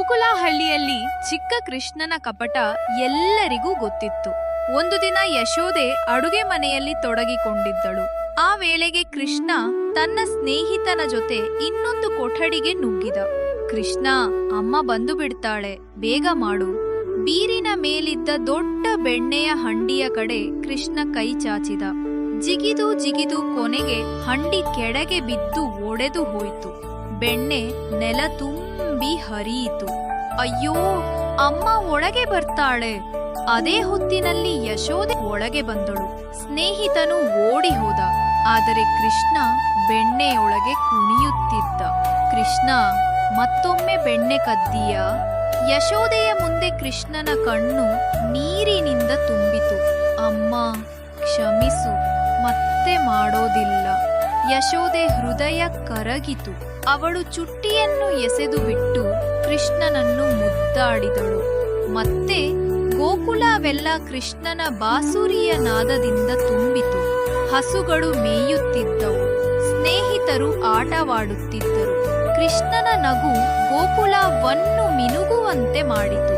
ಗೋಕುಲ ಹಳ್ಳಿಯಲ್ಲಿ ಚಿಕ್ಕ ಕೃಷ್ಣನ ಕಪಟ ಎಲ್ಲರಿಗೂ ಗೊತ್ತಿತ್ತು. ಒಂದು ದಿನ ಯಶೋದೆ ಅಡುಗೆ ಮನೆಯಲ್ಲಿ ತೊಡಗಿಕೊಂಡಿದ್ದಳು. ಆ ವೇಳೆಗೆ ಕೃಷ್ಣ ತನ್ನ ಸ್ನೇಹಿತನ ಜೊತೆ ಇನ್ನೊಂದು ಕೊಠಡಿಗೆ ನುಗ್ಗಿದ ಕೃಷ್ಣ, ಅಮ್ಮ ಬಂದು ಬಿಡ್ತಾಳೆ, ಬೇಗ ಮಾಡು. ಬೀರಿನ ಮೇಲಿದ್ದ ದೊಡ್ಡ ಬೆಣ್ಣೆಯ ಹಂಡಿಯ ಕಡೆ ಕೃಷ್ಣ ಕೈ ಚಾಚಿದ. ಜಿಗಿದು ಜಿಗಿದು ಕೊನೆಗೆ ಹಂಡಿ ಕೆಳಗೆ ಬಿದ್ದು ಒಡೆದು ಹೋಯಿತು. ಬೆಣ್ಣೆ ನೆಲ ತುಂಬಿ ಹರಿಯಿತು. ಅಯ್ಯೋ, ಅಮ್ಮ ಒಳಗೆ ಬರ್ತಾಳೆ. ಅದೇ ಹೊತ್ತಿನಲ್ಲಿ ಯಶೋದೆ ಒಳಗೆ ಬಂದಳು. ಸ್ನೇಹಿತನು ಓಡಿ ಹೋದ. ಆದರೆ ಕೃಷ್ಣ ಬೆಣ್ಣೆಯೊಳಗೆ ಕುಣಿಯುತ್ತಿದ್ದ. ಕೃಷ್ಣ, ಮತ್ತೊಮ್ಮೆ ಬೆಣ್ಣೆ ಕದ್ದೀಯ? ಯಶೋದೆಯ ಮುಂದೆ ಕೃಷ್ಣನ ಕಣ್ಣು ನೀರಿನಿಂದ ತುಂಬಿತು. ಅಮ್ಮ, ಕ್ಷಮಿಸು, ಮತ್ತೆ ಮಾಡೋದಿಲ್ಲ. ಯಶೋದೆ ಹೃದಯ ಕರಗಿತು. ಅವಳು ಚುಟ್ಟಿಯನ್ನು ಎಸೆದು ಬಿಟ್ಟು ಕೃಷ್ಣನನ್ನು ಮುದ್ದಾಡಿದಳು. ಮತ್ತೆ ಗೋಕುಲವೆಲ್ಲ ಕೃಷ್ಣನ ಬಾಸುರಿಯ ನಾದದಿಂದ ತುಂಬಿತು. ಹಸುಗಳು ಮೇಯುತ್ತಿದ್ದವು. ಸ್ನೇಹಿತರು ಆಟವಾಡುತ್ತಿದ್ದರು. ಕೃಷ್ಣನ ನಗು ಗೋಕುಲವನ್ನು ಮಿನುಗುವಂತೆ ಮಾಡಿತು.